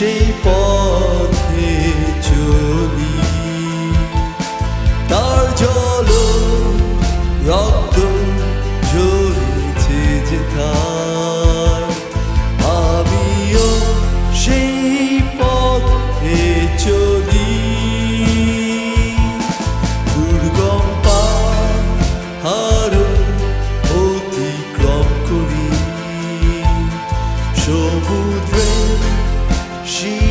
সেই পথে চলি। তার জল রক্ত ঝরিছে যে তার। আমিও সেই পথে চলি। দুর্গম পার অতিক্রম করি। সবুজ She